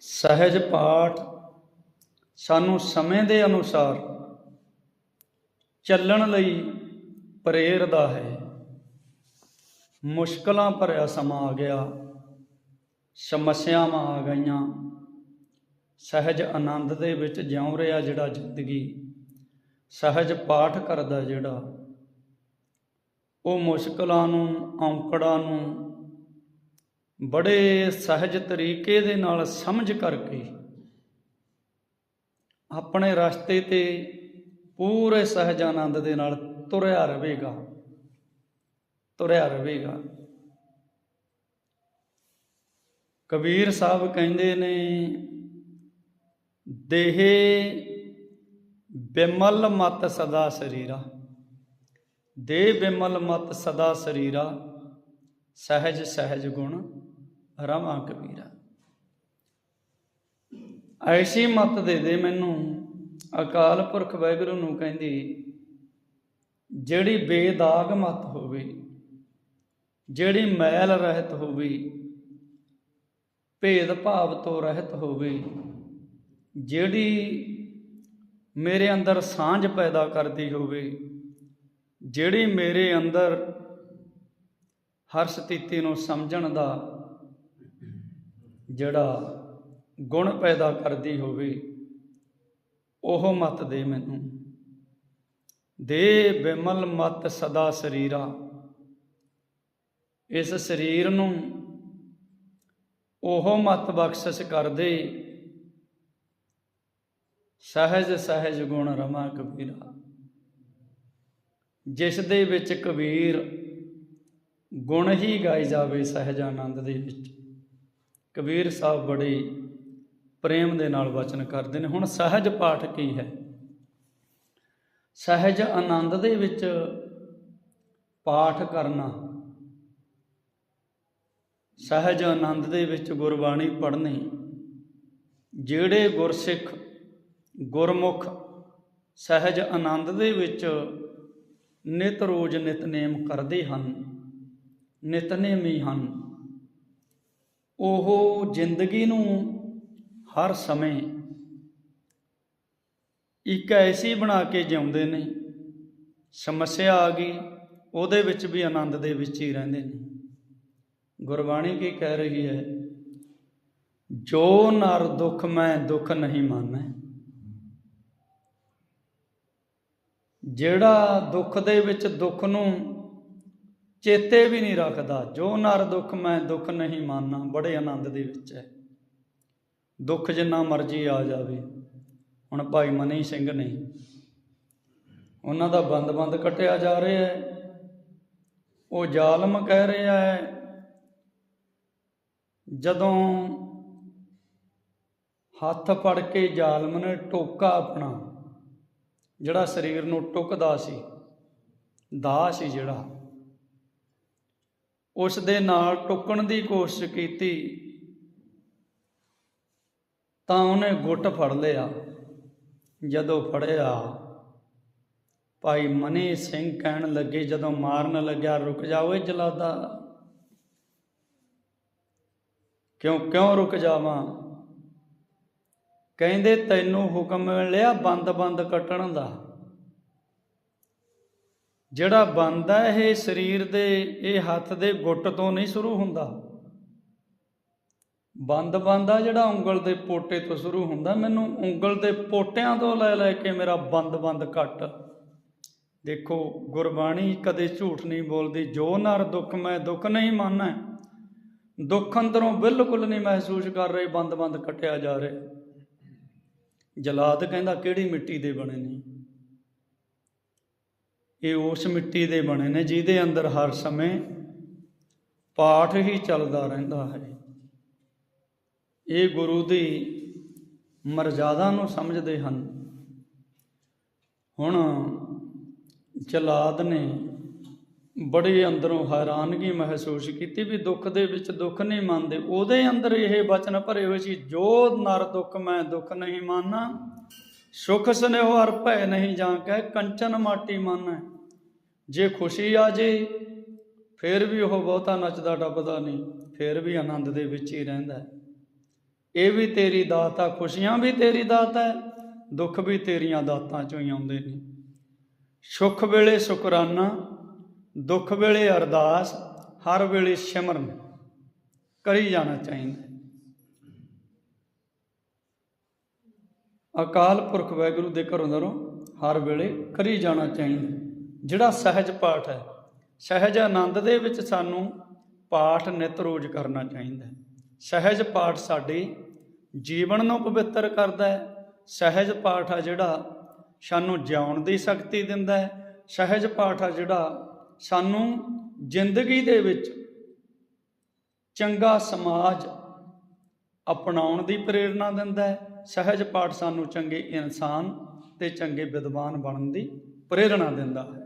ਸਹਿਜ ਪਾਠ ਸਾਨੂੰ ਸਮੇਂ ਦੇ ਅਨੁਸਾਰ ਚੱਲਣ ਲਈ ਪ੍ਰੇਰਦਾ ਹੈ। ਮੁਸ਼ਕਲਾਂ ਭਰਿਆ ਸਮਾਂ ਆ ਗਿਆ, ਸਮੱਸਿਆਵਾਂ ਆ ਗਈਆਂ। ਸਹਿਜ ਆਨੰਦ ਦੇ ਵਿੱਚ ਜਿਉਂ ਰਿਹਾ ਜਿਹੜਾ ਜ਼ਿੰਦਗੀ, ਸਹਿਜ ਪਾਠ ਕਰਦਾ ਜਿਹੜਾ, ਉਹ ਮੁਸ਼ਕਲਾਂ ਨੂੰ, ਔਂਕੜਾਂ ਨੂੰ ਬੜੇ ਸਹਿਜ ਤਰੀਕੇ ਦੇ ਨਾਲ ਸਮਝ ਕਰਕੇ ਆਪਣੇ ਰਸਤੇ ਤੇ ਪੂਰੇ ਸਹਿਜ ਆਨੰਦ ਦੇ ਨਾਲ ਤੁਰਿਆ ਰਹੇਗਾ ਤੁਰਿਆ ਰਹੇਗਾ। ਕਬੀਰ ਸਾਹਿਬ ਕਹਿੰਦੇ ਨੇ, ਦੇਹੇ ਬਿਮਲ ਮਤ ਸਦਾ ਸਰੀਰਾ ਦੇ ਬਿਮਲ ਮਤ ਸਦਾ ਸਰੀਰਾ, ਸਹਿਜ ਸਹਿਜ ਗੁਣ ਰਵਾਂ ਕਬੀਰਾ। ਐਸੀ ਮਤ ਦੇ ਦੇ ਮੈਨੂੰ। ਅਕਾਲ ਪੁਰਖ ਵਾਹਿਗੁਰੂ ਨੂੰ ਕਹਿੰਦੀ, ਜਿਹੜੀ ਬੇਦਾਗ ਮਤ ਹੋਵੇ, ਜਿਹੜੀ ਮੈਲ ਰਹਿਤ ਹੋਵੇ, ਭੇਦ ਭਾਵ ਤੋਂ ਰਹਿਤ ਹੋਵੇ, ਜਿਹੜੀ ਮੇਰੇ ਅੰਦਰ ਸਾਂਝ ਪੈਦਾ ਕਰਦੀ ਹੋਵੇ, ਜਿਹੜੀ ਮੇਰੇ ਅੰਦਰ ਹਰ ਸਥਿਤੀ ਨੂੰ ਸਮਝਣ ਦਾ ਜਿਹੜਾ ਗੁਣ ਪੈਦਾ ਕਰਦੀ ਹੋਵੇ, ਉਹ ਮਤ ਦੇ ਮੈਨੂੰ। ਦੇ ਬਿਮਲ ਮਤ ਸਦਾ ਸਰੀਰਾ। ਇਸ ਸਰੀਰ ਨੂੰ ਉਹ ਮਤ ਬਖਸ਼ਿਸ਼ ਕਰਦੇ, ਸਹਿਜ ਸਹਿਜ ਗੁਣ ਰਮਾ ਕਬੀਰਾ। ਜਿਸ ਦੇ ਵਿੱਚ ਕਬੀਰ ਗੁਣ ਹੀ ਗਾਏ ਜਾਵੇ ਸਹਿਜ ਆਨੰਦ ਦੇ ਵਿੱਚ। ਕਬੀਰ ਸਾਹਿਬ ਬੜੇ ਪ੍ਰੇਮ ਦੇ ਨਾਲ ਵਚਨ ਕਰਦੇ ਨੇ। ਹੁਣ ਸਹਿਜ ਪਾਠ ਕੀ ਹੈ? ਸਹਿਜ ਆਨੰਦ ਦੇ ਵਿੱਚ ਪਾਠ ਕਰਨਾ। ਸਹਿਜ ਆਨੰਦ ਦੇ ਵਿੱਚ ਗੁਰਬਾਣੀ ਪੜ੍ਹਨੀ। ਜਿਹੜੇ ਗੁਰਸਿੱਖ, ਗੁਰਮੁਖ ਸਹਿਜ ਆਨੰਦ ਦੇ ਵਿੱਚ ਨਿਤ ਰੋਜ਼ ਨਿਤਨੇਮ ਕਰਦੇ ਹਨ ਨਿਤਨੇਮੀ ਹਨ ਉਹ ਜ਼ਿੰਦਗੀ ਨੂੰ ਹਰ ਸਮੇਂ ਇੱਕ ਐਸੀ ਬਣਾ ਕੇ ਜਿਉਂਦੇ ਨੇ, ਸਮੱਸਿਆ ਆ ਗਈ, ਉਹਦੇ ਵਿੱਚ ਵੀ ਆਨੰਦ ਦੇ ਵਿੱਚ ਹੀ ਰਹਿੰਦੇ ਨੇ। ਗੁਰਬਾਣੀ ਕੀ ਕਹਿ ਰਹੀ ਹੈ? ਜੋ ਨਰ ਦੁੱਖ ਮੈਂ, ਦੁੱਖ ਨਹੀਂ ਮਾਨੈ। ਜਿਹੜਾ ਦੁੱਖ ਦੇ ਵਿੱਚ ਦੁੱਖ ਨੂੰ ਚੇਤੇ ਵੀ ਨਹੀਂ ਰੱਖਦਾ। ਜੋ ਨਰ ਦੁੱਖ ਮੈਂ ਦੁੱਖ ਨਹੀਂ ਮਾਨਣਾ ਬੜੇ ਆਨੰਦ ਦੇ ਵਿੱਚ ਹੈ। ਦੁੱਖ ਜਿੰਨਾ ਮਰਜ਼ੀ ਆ ਜਾਵੇ। ਹੁਣ ਭਾਈ ਮਨੀ ਸਿੰਘ ਨੇ ਉਹਨਾਂ ਦਾ ਬੰਦ-ਬੰਦ ਕੱਟਿਆ ਜਾ ਰਿਹਾ ਹੈ। ਉਹ ਜ਼ਾਲਮ ਕਹਿ ਰਿਹਾ ਹੈ, ਜਦੋਂ ਹੱਥ ਫੜ ਕੇ ਜ਼ਾਲਮ ਨੇ ਟੋਕਾ ਆਪਣਾ, ਜਿਹੜਾ ਸਰੀਰ ਨੂੰ ਟੁਕਦਾ ਸੀ, ਦਾਹ ਸੀ ਜਿਹੜਾ ਉਸ ਦੇ ਨਾਲ ਟੁੱਕਣ ਦੀ ਕੋਸ਼ਿਸ਼ ਕੀਤੀ ਤਾਂ ਉਹਨੇ ਗੁੱਟ ਫੜ ਲਿਆ। ਜਦੋਂ ਫੜਿਆ, ਭਾਈ ਮਨੀ ਸਿੰਘ ਕਹਿਣ ਲੱਗੇ, ਜਦੋਂ ਮਾਰਨ ਲੱਗਿਆ, ਰੁਕ ਜਾ ਓਏ ਜਲਾਦਾ। ਕਿਉਂ ਕਿਉਂ ਰੁਕ ਜਾਵਾਂ? ਕਹਿੰਦੇ, ਤੈਨੂੰ ਹੁਕਮ ਮਿਲਿਆ ਬੰਦ-ਬੰਦ ਕੱਟਣ ਦਾ। ਜਿਹੜਾ ਬੰਦ ਹੈ ਇਹ ਸਰੀਰ ਦੇ, ਇਹ ਹੱਥ ਦੇ ਗੁੱਟ ਤੋਂ ਨਹੀਂ ਸ਼ੁਰੂ ਹੁੰਦਾ। ਬੰਦ ਬੰਦ ਆ ਜਿਹੜਾ ਉਂਗਲ ਦੇ ਪੋਟੇ ਤੋਂ ਸ਼ੁਰੂ ਹੁੰਦਾ। ਮੈਨੂੰ ਉਂਗਲ ਦੇ ਪੋਟਿਆਂ ਤੋਂ ਲੈ ਲੈ ਕੇ ਮੇਰਾ ਬੰਦ ਬੰਦ ਕੱਟ ਦੇਖੋ, ਗੁਰਬਾਣੀ ਕਦੇ ਝੂਠ ਨਹੀਂ ਬੋਲਦੀ। ਜੋ ਨਰ ਦੁੱਖ ਮੈਂ ਦੁੱਖ ਨਹੀਂ ਮੰਨਣਾ ਦੁੱਖ ਅੰਦਰੋਂ ਬਿਲਕੁਲ ਨਹੀਂ ਮਹਿਸੂਸ ਕਰ ਰਹੇ, ਬੰਦ ਬੰਦ ਕੱਟਿਆ ਜਾ ਰਿਹਾ। ਜਲਾਦ ਕਹਿੰਦਾ, ਕਿਹੜੀ ਮਿੱਟੀ ਦੇ ਬਣੇ ਨੇ? ਇਹ ਉਸ ਮਿੱਟੀ ਦੇ ਬਣੇ ਨੇ ਜਿਹਦੇ ਅੰਦਰ ਹਰ ਸਮੇਂ ਪਾਠ ਹੀ ਚੱਲਦਾ ਰਹਿੰਦਾ ਹੈ। ਇਹ ਗੁਰੂ ਦੀ ਮਰਜ਼ਾਦਾ ਨੂੰ ਸਮਝਦੇ ਹਨ। ਹੁਣ ਜਲਾਦ ਨੇ ਬੜੇ ਅੰਦਰੋਂ ਹੈਰਾਨਗੀ ਮਹਿਸੂਸ ਕੀਤੀ ਵੀ ਦੁੱਖ ਦੇ ਵਿੱਚ ਦੁੱਖ ਨਹੀਂ ਮੰਨਦੇ। ਉਹਦੇ ਅੰਦਰ ਇਹ ਬਚਨ ਭਰੇ ਹੋਏ ਸੀ, ਜੋ ਨਰ ਦੁੱਖ ਮੈਂ ਦੁੱਖ ਨਹੀਂ ਮਾਨਾ ਸੁਖ ਸਨੇਹ ਹਰ ਭੈ ਨਹੀਂ ਜਾਂ ਕਹਿ ਕੰਚਨ ਮਾਟੀ ਮਾਨੈ। ਜੇ ਖੁਸ਼ੀ ਆ ਜੇ, ਫਿਰ ਵੀ ਉਹ ਬਹੁਤਾ ਨੱਚਦਾ ਟੱਪਦਾ ਨਹੀਂ, ਫਿਰ ਵੀ ਆਨੰਦ ਦੇ ਵਿੱਚ ਹੀ ਰਹਿੰਦਾ ਇਹ ਵੀ ਤੇਰੀ ਦਾਤ ਆ ਖੁਸ਼ੀਆਂ ਵੀ ਤੇਰੀ ਦਾਤ ਹੈ, ਦੁੱਖ ਵੀ ਤੇਰੀਆਂ ਦਾਤਾਂ ਚੋਂ ਹੀ ਆਉਂਦੇ ਨੇ। ਸੁਖ ਵੇਲੇ ਸ਼ੁਕਰਾਨਾ, ਦੁੱਖ ਵੇਲੇ ਅਰਦਾਸ, ਹਰ ਵੇਲੇ ਸਿਮਰਨ। ਕਰੀ ਜਾਣਾ ਚਾਹੀਦਾ ਹੈ। ਅਕਾਲ ਪੁਰਖ ਵਾਹਿਗੁਰੂ ਦੇ ਘਰੋਂ ਦਰੋਂ ਹਰ ਵੇਲੇ ਕਰੀ ਜਾਣਾ ਚਾਹੀਦਾ। ਜਿਹੜਾ ਸਹਿਜ ਪਾਠ ਹੈ, ਸਹਿਜ ਆਨੰਦ ਦੇ ਵਿੱਚ ਸਾਨੂੰ ਪਾਠ ਨਿਤ ਰੋਜ਼ ਕਰਨਾ ਚਾਹੀਦਾ। ਹੈ ਸਹਿਜ ਪਾਠ ਸਾਡੇ ਜੀਵਨ ਨੂੰ ਪਵਿੱਤਰ ਕਰਦਾ ਹੈ। ਸਹਿਜ ਪਾਠ ਆ ਜਿਹੜਾ ਸਾਨੂੰ ਜਿਉਣ ਦੀ ਸ਼ਕਤੀ ਦਿੰਦਾ ਹੈ। ਸਹਿਜ ਪਾਠ ਆ ਜਿਹੜਾ ਸਾਨੂੰ ਜ਼ਿੰਦਗੀ ਦੇ ਵਿੱਚ ਚੰਗਾ ਸਮਾਜ ਅਪਣਾਉਣ ਦੀ ਪ੍ਰੇਰਣਾ ਦਿੰਦਾ ਹੈ। ਸਹਿਜ ਪਾਠ ਸਾਨੂੰ ਚੰਗੇ ਇਨਸਾਨ ਤੇ ਚੰਗੇ ਵਿਦਵਾਨ ਬਣਨ ਦੀ ਪ੍ਰੇਰਣਾ ਦਿੰਦਾ ਹੈ।